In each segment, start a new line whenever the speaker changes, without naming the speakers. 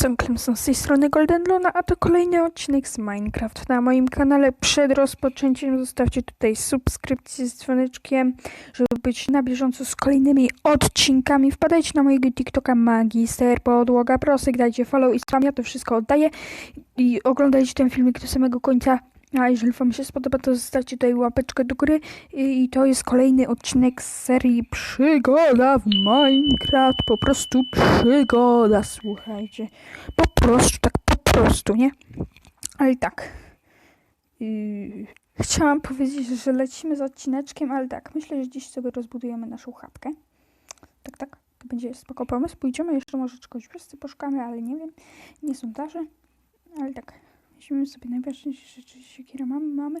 Clemson, Clemson z tej strony Golden Luna, a to kolejny odcinek z Minecraft na moim kanale. Przed rozpoczęciem zostawcie tutaj subskrypcję z dzwoneczkiem, żeby być na bieżąco z kolejnymi odcinkami. Wpadajcie na mojego TikToka Magister Podłoga Prosek, dajcie follow i spam, ja to wszystko oddaję i oglądajcie ten filmik do samego końca. A jeżeli Wam się spodoba, to zostawcie tutaj łapeczkę do góry. I to jest kolejny odcinek z serii Przygoda w Minecraft. Po prostu przygoda, słuchajcie. Po prostu, tak po prostu, nie? Ale tak. Chciałam powiedzieć, że lecimy z odcineczkiem, ale tak, myślę, że dziś sobie rozbudujemy naszą chatkę. Tak, tak. To będzie spoko pomysł. Pójdziemy jeszcze może czegoś wszyscy poszukamy, ale nie wiem. Nie sondaże. Ale tak. Weźmiemy sobie najważniejsze rzeczy, siekiera mamy, mamy.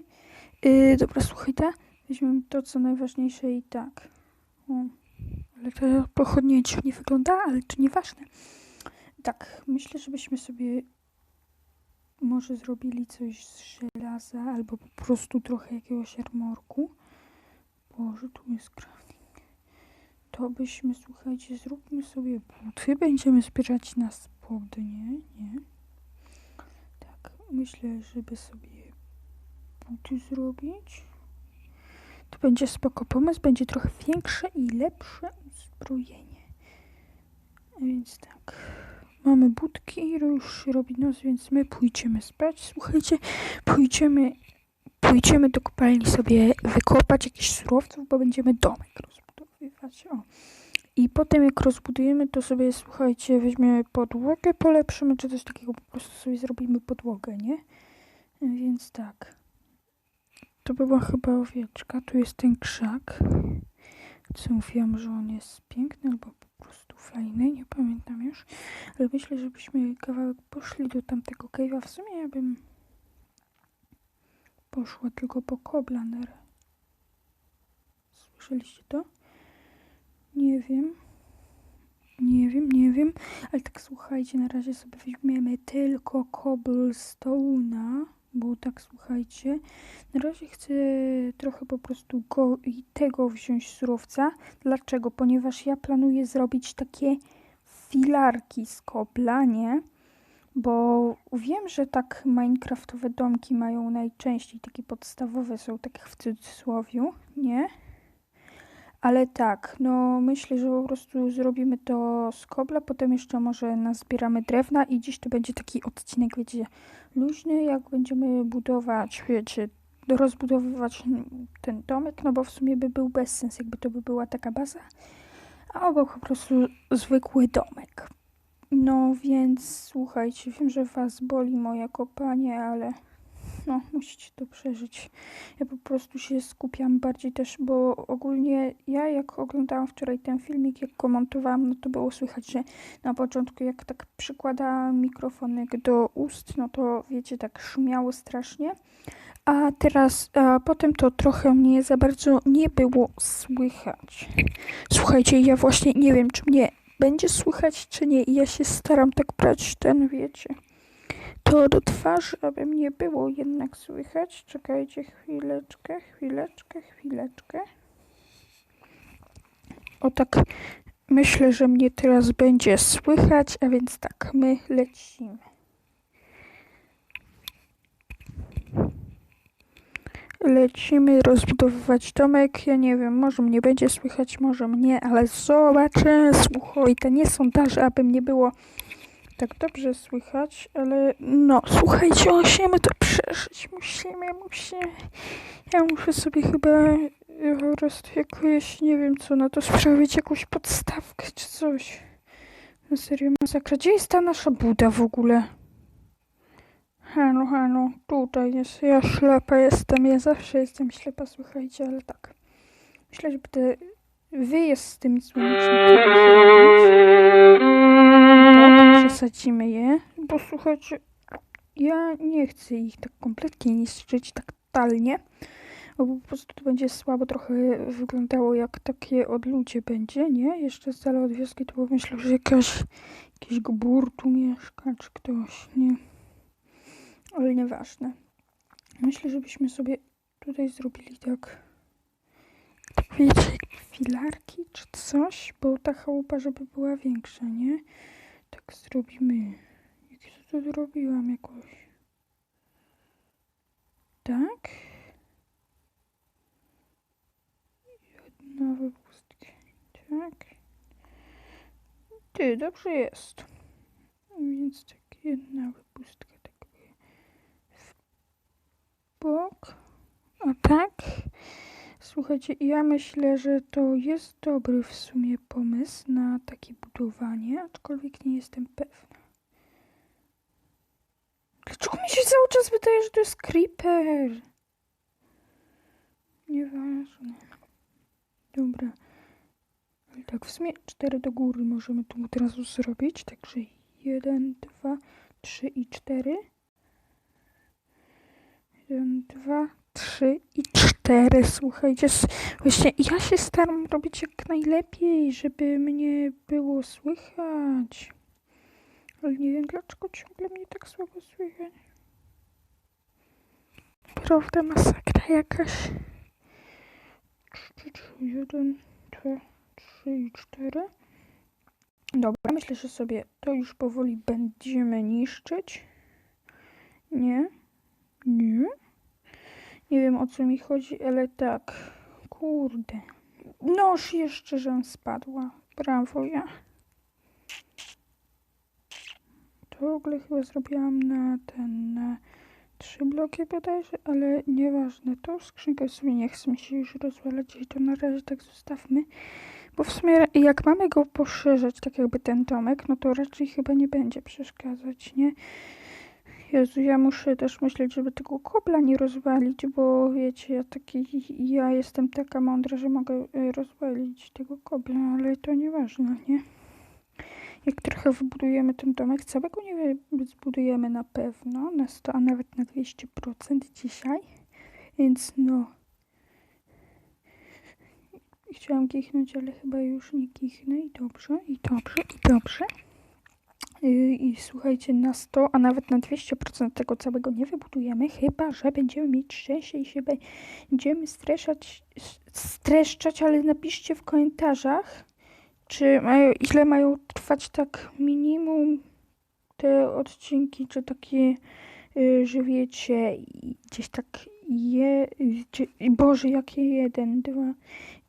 Yy, dobra, słuchaj, ta. Weźmiemy to, co najważniejsze i tak. O, ale to pochodnie dziwnie wygląda, ale to nieważne. Tak, myślę, żebyśmy sobie może zrobili coś z żelaza, albo po prostu trochę jakiegoś armorku. Boże, tu jest crafting. To byśmy, słuchajcie, zróbmy sobie buty. Będziemy zbierać na spodnie, nie? Myślę, żeby sobie buty zrobić. To będzie spoko pomysł, będzie trochę większe i lepsze uzbrojenie. A więc tak, mamy budki, już robi noc, więc my pójdziemy spać. Słuchajcie, pójdziemy, pójdziemy do kopalni sobie wykopać jakichś surowców, bo będziemy domek rozbudowywać. O. I potem jak rozbudujemy, to sobie, słuchajcie, weźmiemy podłogę, polepszymy, czy coś takiego, po prostu sobie zrobimy podłogę, nie? Więc tak. To była chyba owieczka, tu jest ten krzak. Co mówiłam, że on jest piękny albo po prostu fajny, nie pamiętam już. Ale myślę, żebyśmy kawałek poszli do tamtego cave'a. W sumie ja bym poszła tylko po koblaner. Słyszeliście to? Nie wiem. Nie wiem, nie wiem. Ale tak słuchajcie, na razie sobie weźmiemy tylko cobblestone'a. Bo tak słuchajcie, na razie chcę trochę po prostu go i tego wziąć surowca. Dlaczego? Ponieważ ja planuję zrobić takie filarki z kobla, nie? Bo wiem, że tak minecraftowe domki mają najczęściej takie podstawowe, są tak w cudzysłowiu, nie? Ale tak, no myślę, że po prostu zrobimy to z kobla, potem jeszcze może nazbieramy drewna i dziś to będzie taki odcinek, wiecie, luźny, jak będziemy budować, wiecie, rozbudowywać ten domek, no bo w sumie by był bez sens, jakby to by była taka baza, a obok po prostu zwykły domek. No więc słuchajcie, wiem, że was boli moje kopanie, ale no, musicie to przeżyć. Ja po prostu się skupiam bardziej też, bo ogólnie ja jak oglądałam wczoraj ten filmik, jak go montowałam, no to było słychać, że na początku jak tak przykładałam mikrofonek do ust, no to wiecie, tak szumiało strasznie. A teraz, a potem to trochę mnie za bardzo nie było słychać. Słuchajcie, ja właśnie nie wiem, czy mnie będzie słychać, czy nie. I ja się staram tak brać ten, wiecie to do twarzy, aby mnie było jednak słychać. Czekajcie chwileczkę, chwileczkę, chwileczkę. O tak, myślę, że mnie teraz będzie słychać, a więc tak, my lecimy. Lecimy rozbudowywać domek. Ja nie wiem, może mnie będzie słychać, może mnie, ale zobaczę. Słuchaj, to nie sondaże, aby mnie było tak dobrze słychać, ale no, słuchajcie, musimy to przeżyć, musimy, musimy. Ja muszę sobie chyba po prostu jakoś, nie wiem co na to sprawić, jakąś podstawkę czy coś. Na serio, masakra. Gdzie jest ta nasza buda w ogóle? Halo, halo, tutaj jest. Ja ślepa jestem, ja zawsze jestem ślepa, słuchajcie, ale tak. Myślę, że te wyjazd z tymi słonecznikami przesadzimy je, bo słuchajcie, ja nie chcę ich tak kompletnie niszczyć, tak totalnie, bo po prostu to będzie słabo trochę wyglądało, jak takie odludzie będzie, nie? Jeszcze z dala od wioski to myślę, że jakaś, jakiś gbur tu mieszka, czy ktoś, nie? Ale nieważne. Myślę, żebyśmy sobie tutaj zrobili tak wiecie, filarki czy coś, bo ta chałupa, żeby była większa, nie? Tak zrobimy to zrobiłam jakoś. Tak? Jedna wypustka. Tak. Ty, dobrze jest. Więc tak, jedna wypustka tak w bok. O tak. Słuchajcie, ja myślę, że to jest dobry w sumie pomysł na takie budowanie, aczkolwiek nie jestem pewna. Dlaczego mi się cały czas wydaje, że to jest creeper? Nieważne. Dobra. Ale tak, w sumie cztery do góry możemy tu od razu zrobić. Także jeden, dwa, trzy i cztery. Jeden, dwa, trzy i cztery. Słuchajcie, właśnie ja się staram robić jak najlepiej, żeby mnie było słychać. Ale nie wiem dlaczego ciągle mnie tak słabo słychać. Prawda, masakra jakaś. Jeden, dwa, trzy i cztery. Dobra, myślę, że sobie to już powoli będziemy niszczyć. Nie? Nie? Nie wiem o co mi chodzi, ale tak. Kurde. Noż jeszcze, żem spadła. Brawo ja. To ogóle chyba zrobiłam na ten, na trzy bloki bodajże, ale nieważne. To skrzynkę w sumie nie chce mi się już rozwalać i to na razie tak zostawmy. Bo w sumie jak mamy go poszerzać, tak jakby ten domek, no to raczej chyba nie będzie przeszkadzać, nie? Jezu, ja muszę też myśleć, żeby tego kobla nie rozwalić, bo wiecie, ja taki, ja jestem taka mądra, że mogę y, rozwalić tego kobla, ale to nieważne, nie? Jak trochę wybudujemy ten domek, całego nie zbudujemy na pewno, na 100, a nawet na 200% dzisiaj, więc no... Chciałam kichnąć, ale chyba już nie kichnę i dobrze, i dobrze, i dobrze. I słuchajcie, na 100, a nawet na 200% tego całego nie wybudujemy, chyba że będziemy mieć szczęście i się będziemy streszać, streszczać, ale napiszcie w komentarzach, czy mają, ile mają trwać tak minimum te odcinki, czy takie, yy, że wiecie, i gdzieś tak je, gdzie, Boże, jakie jeden, dwa,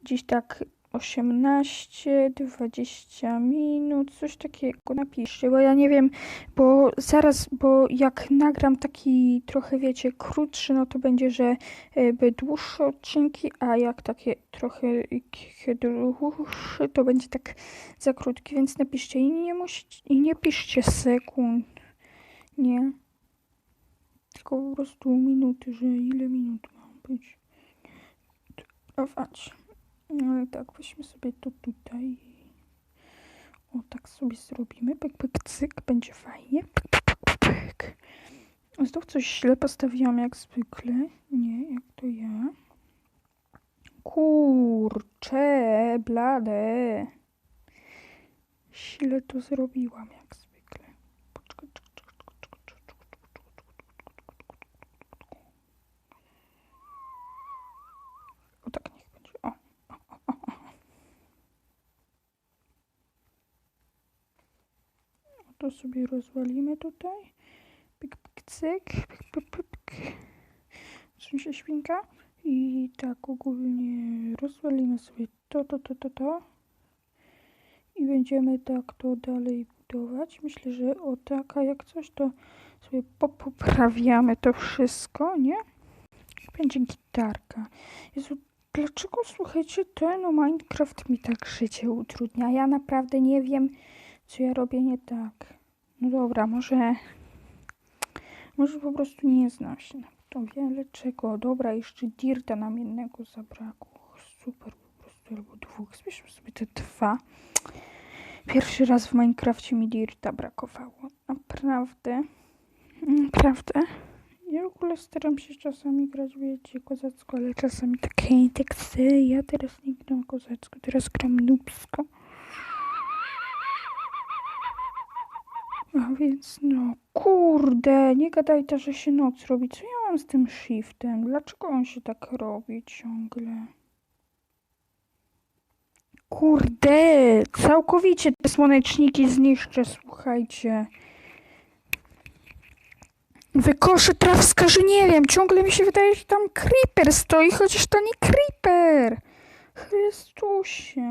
gdzieś tak 18, 20 minut, coś takiego napiszcie, bo ja nie wiem, bo zaraz, bo jak nagram taki trochę, wiecie, krótszy, no to będzie, że jakby dłuższe odcinki, a jak takie trochę dłuższe, to będzie tak za krótki, więc napiszcie i nie musicie, i nie piszcie sekund, nie, tylko po prostu minuty, że ile minut ma być. Dawać. No ale tak, weźmy sobie to tutaj. O, tak sobie zrobimy. Pyk, pyk, cyk, będzie fajnie. Pyk, pyk, pyk, pyk. Znów coś źle postawiłam jak zwykle. Nie, jak to ja. Kurcze, blade. Źle to zrobiłam jak zwykle. Poczekaj, czekaj, czekaj, czekaj, czekaj, czekaj, czekaj, czekaj. O tak niech będzie. O. To sobie rozwalimy tutaj. Pik, pik, cyk. Pik, pik, pik, się świnka. I tak ogólnie rozwalimy sobie to, to, to, to, to. I będziemy tak to dalej budować. Myślę, że o taka jak coś, to sobie poprawiamy to wszystko, nie? Będzie gitarka. Jezu, dlaczego, słuchajcie, ten Minecraft mi tak życie utrudnia? Ja naprawdę nie wiem, co ja robię nie tak. No dobra, może... Może po prostu nie znam się na to wiele czego. Dobra, jeszcze Dirta nam jednego zabrakło. Super po prostu, albo dwóch. Zbierzmy sobie te dwa. Pierwszy raz w Minecrafcie mi Dirta brakowało. Naprawdę. Naprawdę. Ja w ogóle staram się czasami grać, wiecie, kozacko, ale czasami takie tak chcę. Ja teraz nie gram kozacko, teraz gram nubsko. A więc no, kurde, nie gadaj to, że się noc robi. Co ja mam z tym shiftem? Dlaczego on się tak robi ciągle? Kurde, całkowicie te słoneczniki zniszczę, słuchajcie. wykoszy trawska, że nie wiem, ciągle mi się wydaje, że tam creeper stoi, chociaż to nie creeper. Chrystusie.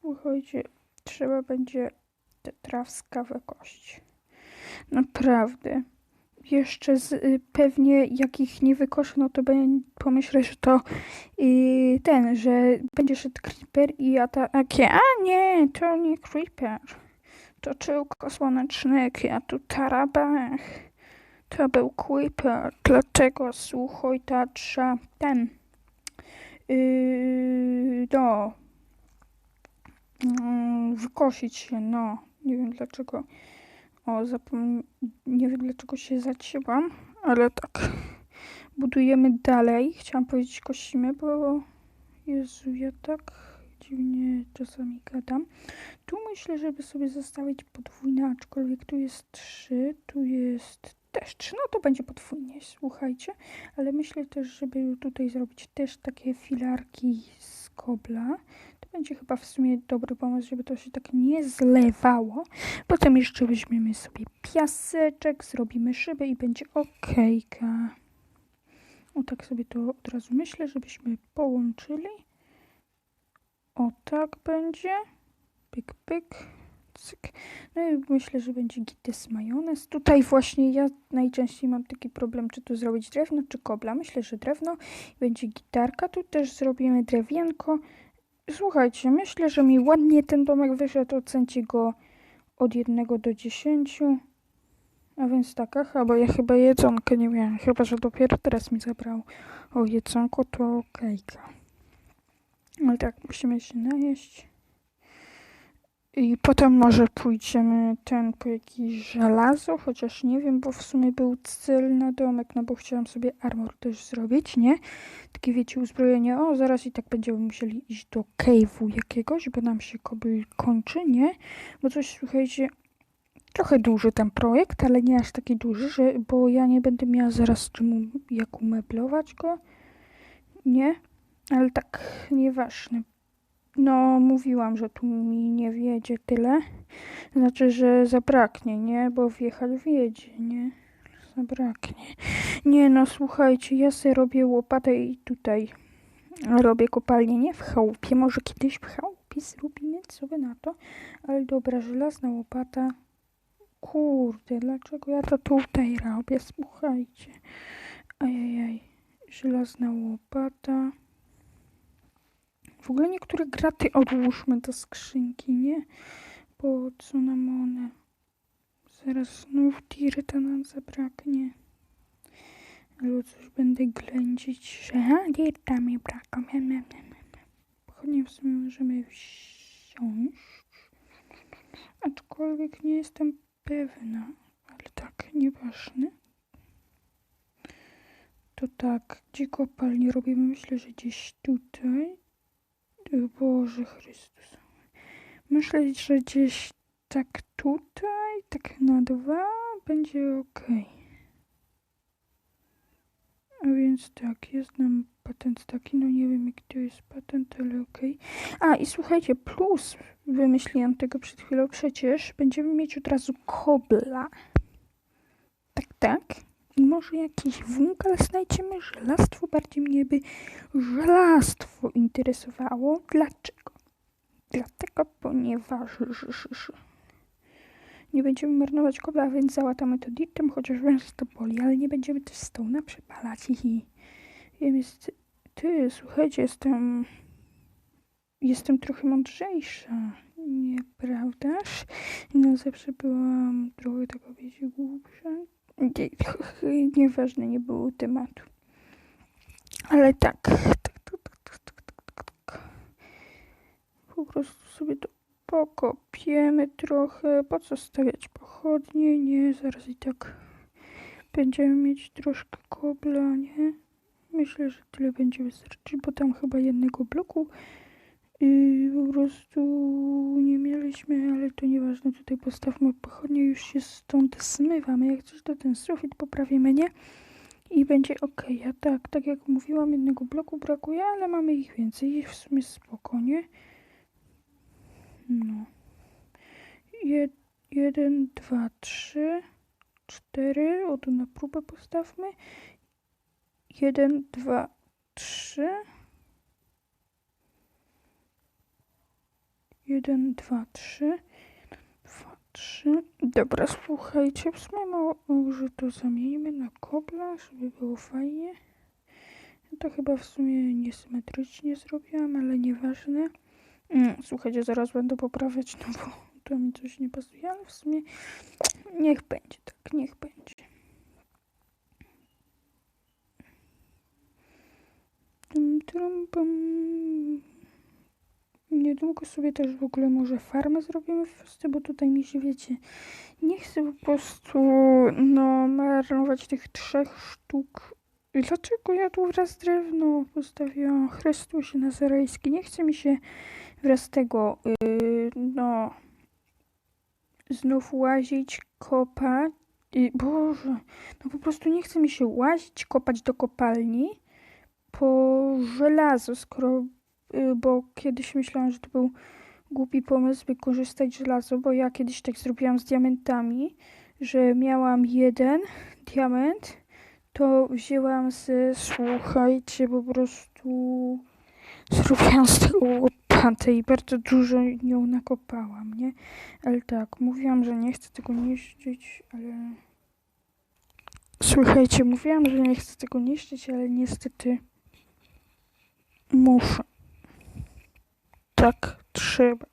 Słuchajcie, trzeba będzie te trawska wykość. Naprawdę. Jeszcze z, y, pewnie jak ich nie wykoszę, no to pomyślę, że to y, ten, że będzie szedł creeper i ja takie, a nie, to nie creeper. To czyłko słonecznyki, a tu tarabach. To był creeper, dlatego słuchaj, ta ten, yy, no, wykosić się, no, nie wiem dlaczego, o, zapomniałem, nie wiem dlaczego się zacięłam, ale tak, budujemy dalej, chciałam powiedzieć kosimy, bo, Jezu, ja tak dziwnie czasami gadam. Tu myślę, żeby sobie zostawić podwójne, aczkolwiek tu jest 3, tu jest też 3, no to będzie podwójnie, słuchajcie. Ale myślę też, żeby tutaj zrobić też takie filarki z kobla. Będzie chyba w sumie dobry pomysł, żeby to się tak nie zlewało. Potem jeszcze weźmiemy sobie piaseczek, zrobimy szybę i będzie okejka. O tak sobie to od razu myślę, żebyśmy połączyli. O tak będzie. Pyk, pyk. Cyk. No i myślę, że będzie gites majonez. Tutaj właśnie ja najczęściej mam taki problem, czy tu zrobić drewno, czy kobla. Myślę, że drewno. Będzie gitarka. Tu też zrobimy drewienko. Słuchajcie, myślę, że mi ładnie ten domek wyszedł. Ocencie go od 1 do 10. A więc tak, aha, bo ja chyba jedzonkę nie miałem. Chyba, że dopiero teraz mi zabrał o jedzonko, to okejka. Ale tak, musimy się najeść. I potem może pójdziemy ten po jakieś żelazo, chociaż nie wiem, bo w sumie był cel na domek, no bo chciałam sobie armor też zrobić, nie? Takie wiecie, uzbrojenie. O, zaraz i tak będziemy musieli iść do cave'u jakiegoś, bo nam się kobyl kończy, nie? Bo coś, słuchajcie, trochę duży ten projekt, ale nie aż taki duży, że, bo ja nie będę miała zaraz czemu, jak umeblować go, nie? Ale tak, nieważne. No, mówiłam, że tu mi nie wiedzie tyle. Znaczy, że zabraknie, nie? Bo wjechać wiedzie, nie? Zabraknie. Nie no, słuchajcie, ja sobie robię łopatę i tutaj robię kopalnię, nie w chałupie. Może kiedyś w chałupie zrobimy, co by na to. Ale dobra, żelazna łopata. Kurde, dlaczego ja to tutaj robię? Słuchajcie. Ajajaj. Żelazna łopata. W ogóle niektóre graty odłóżmy do skrzynki, nie? Po co nam one? Zaraz znów tiryta nam zabraknie. Albo coś będę ględzić, że ha, dirta mi brakło. Pochodnie w sumie możemy wsiąść. Aczkolwiek nie jestem pewna. Ale tak, nieważne. To tak, gdzie kopalnię robimy? Myślę, że gdzieś tutaj. Boże Chrystus. Myślę, że gdzieś tak tutaj, tak na dwa będzie ok. A więc tak, jest nam patent taki, no nie wiem jaki to jest patent, ale ok. A i słuchajcie, plus wymyśliłam tego przed chwilą, przecież będziemy mieć od razu kobla. Tak, tak. I może jakiś wąk, ale znajdziemy żelastwo. Bardziej mnie by żelastwo interesowało. Dlaczego? Dlatego, ponieważ nie będziemy marnować kobla, więc załatamy to dirtem, chociaż że to boli, ale nie będziemy też stołna przepalać. I wiem, jest... Ty, słuchajcie, jestem... Jestem trochę mądrzejsza. Nieprawdaż? No zawsze byłam trochę taka, wiecie, głupsza. Nie, nieważne, nie było tematu. Ale tak, tak, tak, tak, tak, tak, tak, tak. Po prostu sobie to pokopiemy trochę. Po co stawiać pochodnie? Nie, zaraz i tak będziemy mieć troszkę kobla, nie? Myślę, że tyle będzie wystarczyć, bo tam chyba jednego bloku i po prostu nie mieliśmy, ale to nieważne. Tutaj postawmy pochodnie, już się stąd zmywamy. Jak coś, to ten sufit poprawimy, nie? I będzie ok. A tak, tak jak mówiłam, jednego bloku brakuje, ale mamy ich więcej i w sumie spokojnie. No. Je, Jeden, dwa, trzy, cztery. O, tu na próbę postawmy. Jeden, dwa, trzy. Jeden, dwa, trzy. Dwa, trzy. Dobra, słuchajcie, w sumie mo- może to zamieńmy na kobla, żeby było fajnie. To chyba w sumie niesymetrycznie zrobiłam, ale nieważne. Mm, słuchajcie, zaraz będę poprawiać, no bo to mi coś nie pasuje, ale w sumie niech będzie tak, niech będzie. Tum, trum, pum. Niedługo sobie też w ogóle może farmę zrobimy w wiosce, bo tutaj mi się wiecie, nie chcę po prostu no marnować tych trzech sztuk. Dlaczego ja tu wraz drewno postawiłam? Chrystusie Nazarejski. Nie chce mi się wraz tego, yy, no, znów łazić, kopać. Yy, Boże, no po prostu nie chce mi się łazić, kopać do kopalni po żelazo, skoro, bo kiedyś myślałam, że to był głupi pomysł wykorzystać żelazo, bo ja kiedyś tak zrobiłam z diamentami, że miałam jeden diament, to wzięłam z, słuchajcie, po prostu zrobiłam z tego łopatę i bardzo dużo nią nakopałam, nie? Ale tak, mówiłam, że nie chcę tego niszczyć, ale... Słuchajcie, mówiłam, że nie chcę tego niszczyć, ale niestety muszę. Tak, trzeba.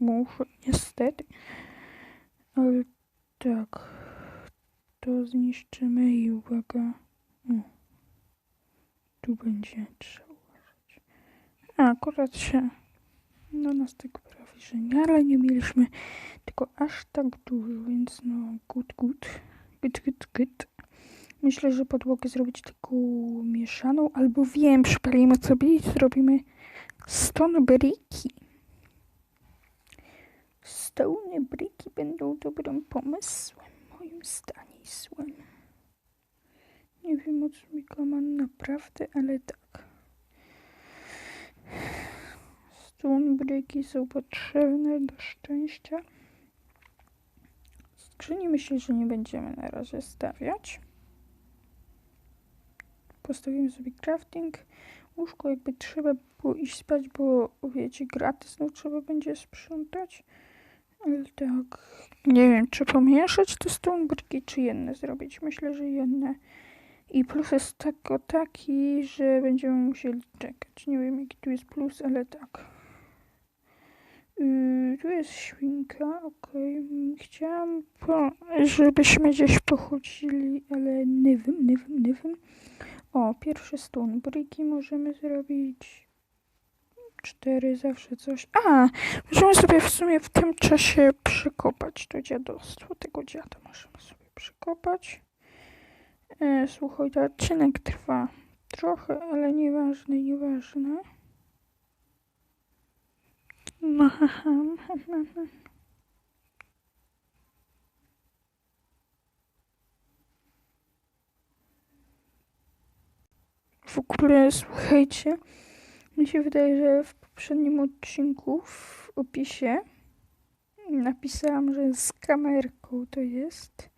Muszę, niestety. Ale tak, to zniszczymy i uwaga. O, tu będzie trzeba uważać. A, akurat się na nas tego prawie, że nie, ale nie mieliśmy tylko aż tak dużo, więc no, good, good, good, good, good. Myślę, że podłogę zrobić taką mieszaną, albo wiem, przypalimy sobie i zrobimy stone briki. Stone briki będą dobrym pomysłem, moim zdaniem. Nie wiem o co mi kaman naprawdę, ale tak. Stone briki są potrzebne do szczęścia. Skrzyni myślę, że nie będziemy na razie stawiać. Postawimy sobie crafting. Łóżko jakby trzeba było iść spać, bo wiecie, gratis no trzeba będzie sprzątać. Ale tak, nie wiem, czy pomieszać te stonebricki, czy jedne zrobić. Myślę, że jedne. I plus jest tylko taki, że będziemy musieli czekać. Nie wiem, jaki tu jest plus, ale tak. Yy, tu jest świnka, okej. Mm, Chciałam, po, żebyśmy gdzieś pochodzili, ale nie wiem, nie wiem, nie wiem. O, pierwsze stonebricki możemy zrobić. Cztery, zawsze coś. A, możemy sobie w sumie w tym czasie przekopać to dziadostwo. Tego dziada możemy sobie przekopać. E, słuchaj, ten odcinek trwa trochę, ale nieważne, nieważne. No, haha, ha, ha, ha. W ogóle, słuchajcie, mi się wydaje, że w poprzednim odcinku w opisie napisałam, że z kamerką to jest,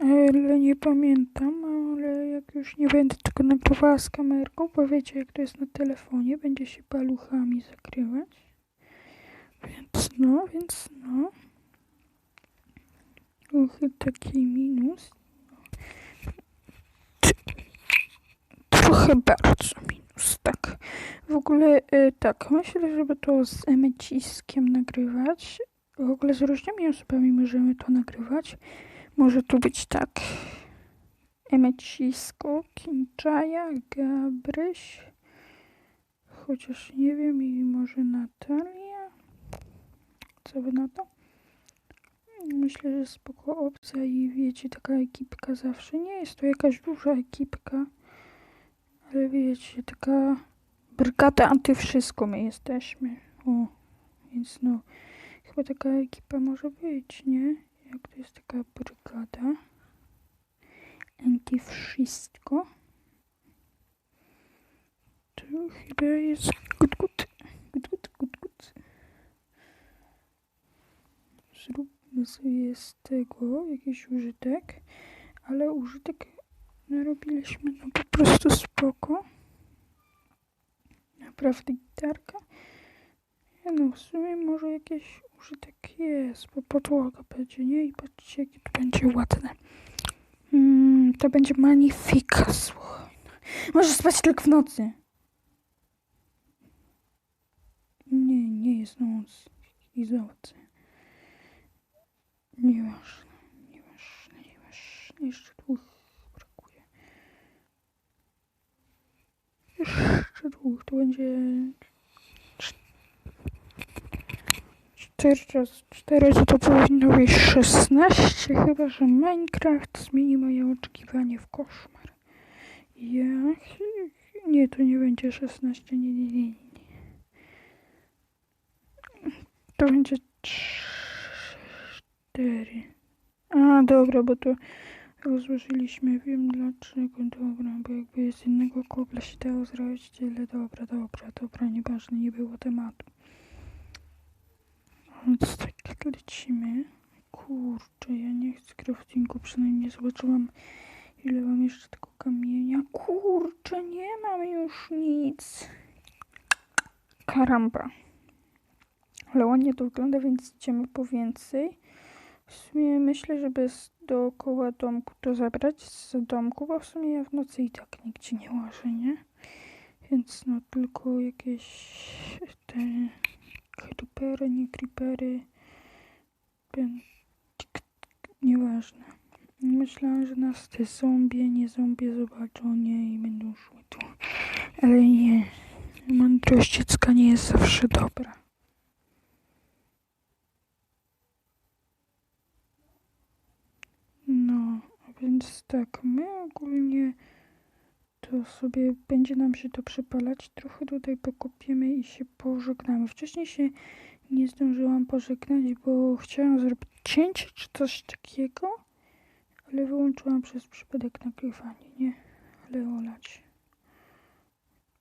ale nie pamiętam, ale jak już nie będę tego nagrywała z kamerką, bo wiecie jak to jest na telefonie, będzie się paluchami zakrywać. Więc no, więc no. Trochę taki minus. Trochę bardzo minus, tak. W ogóle y, tak, myślę, żeby to z emeciskiem nagrywać. W ogóle z różnymi osobami możemy to nagrywać. Może tu być tak. Emecisko, Kinchaja, Gabryś. Chociaż nie wiem i może Natalia. Co wy na to? Myślę, że spoko opcja i wiecie, taka ekipka zawsze. Nie jest to jakaś duża ekipka. Ale wiecie, taka brygada antywszystko my jesteśmy. O, więc no, chyba taka ekipa może być, nie? Jak to jest taka brygada antywszystko. To chyba jest good, good, good, good, good, good. Zróbmy sobie z tego jakiś użytek, ale użytek narobiliśmy no po prostu spoko. Naprawdę gitarka. No, w sumie może jakiś użytek jest, bo podłoga będzie, nie? I patrzcie, jakie to będzie ładne. Mm, to będzie magnifika, słuchaj. Możesz spać tylko w nocy. Nie, nie jest noc. Izolacja. Nieważne, nieważne, nieważne. Jeszcze dwóch brakuje. Dwóch, to będzie... Cztery razy cztery, to to powinno być 16, chyba że Minecraft zmieni moje oczekiwanie w koszmar. Ja... Nie, to nie będzie 16, nie, nie, nie, nie. To będzie cztery. A, dobra, bo to rozłożyliśmy. Wiem dlaczego. Dobra, bo jakby z innego kobla się dało zrobić tyle. Dobra, dobra, dobra, nieważne, nie było tematu. Więc tak lecimy. Kurczę, ja nie chcę craftingu, przynajmniej zobaczyłam ile mam jeszcze tego kamienia. Kurczę, nie mam już nic. Karamba. Ale ładnie to wygląda, więc idziemy po więcej. W sumie myślę, żeby z dookoła domku to zabrać z domku, bo w sumie ja w nocy i tak nigdzie nie łażę, nie? Więc no tylko jakieś te creepery, nie creepery. Nieważne. Myślałam, że nas te zombie, nie zombie zobaczą, nie i będą szły tu. Ale nie. Mądrość dziecka nie jest zawsze dobra. No, a więc tak, my ogólnie to sobie będzie nam się to przepalać. Trochę tutaj pokopiemy i się pożegnamy. Wcześniej się nie zdążyłam pożegnać, bo chciałam zrobić cięcie czy coś takiego, ale wyłączyłam przez przypadek nagrywanie, nie? Ale olać.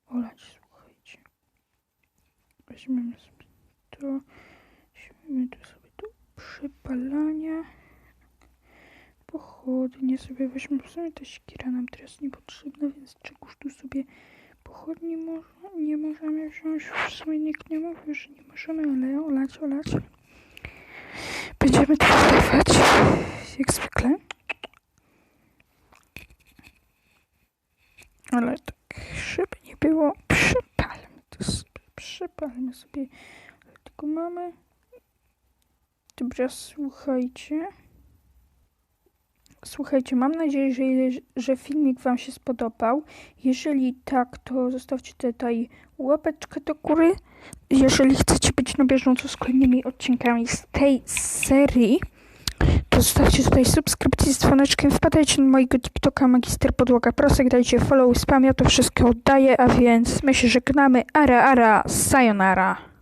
Olać, słuchajcie. Weźmiemy sobie to. Weźmiemy tu sobie do przypalania pochodnie sobie weźmy. W sumie ta siekira nam teraz niepotrzebna, więc czegoś tu sobie pochodni może, nie możemy wziąć. W sumie nikt nie mówił, że nie możemy, ale olać, olać. Będziemy to wlewać, jak zwykle. Ale tak, żeby nie było, przypalmy to sobie, przypalmy sobie. Tylko mamy. Dobra, słuchajcie. Słuchajcie, mam nadzieję, że, że filmik Wam się spodobał. Jeżeli tak, to zostawcie tutaj łapeczkę do góry. Jeżeli chcecie być na bieżąco z kolejnymi odcinkami z tej serii, to zostawcie tutaj subskrypcję z dzwoneczkiem. Wpadajcie na mojego TikToka Magister Podłoga Prosek, dajcie follow, spam, ja to wszystko oddaję, a więc my się żegnamy. Ara, ara, sayonara.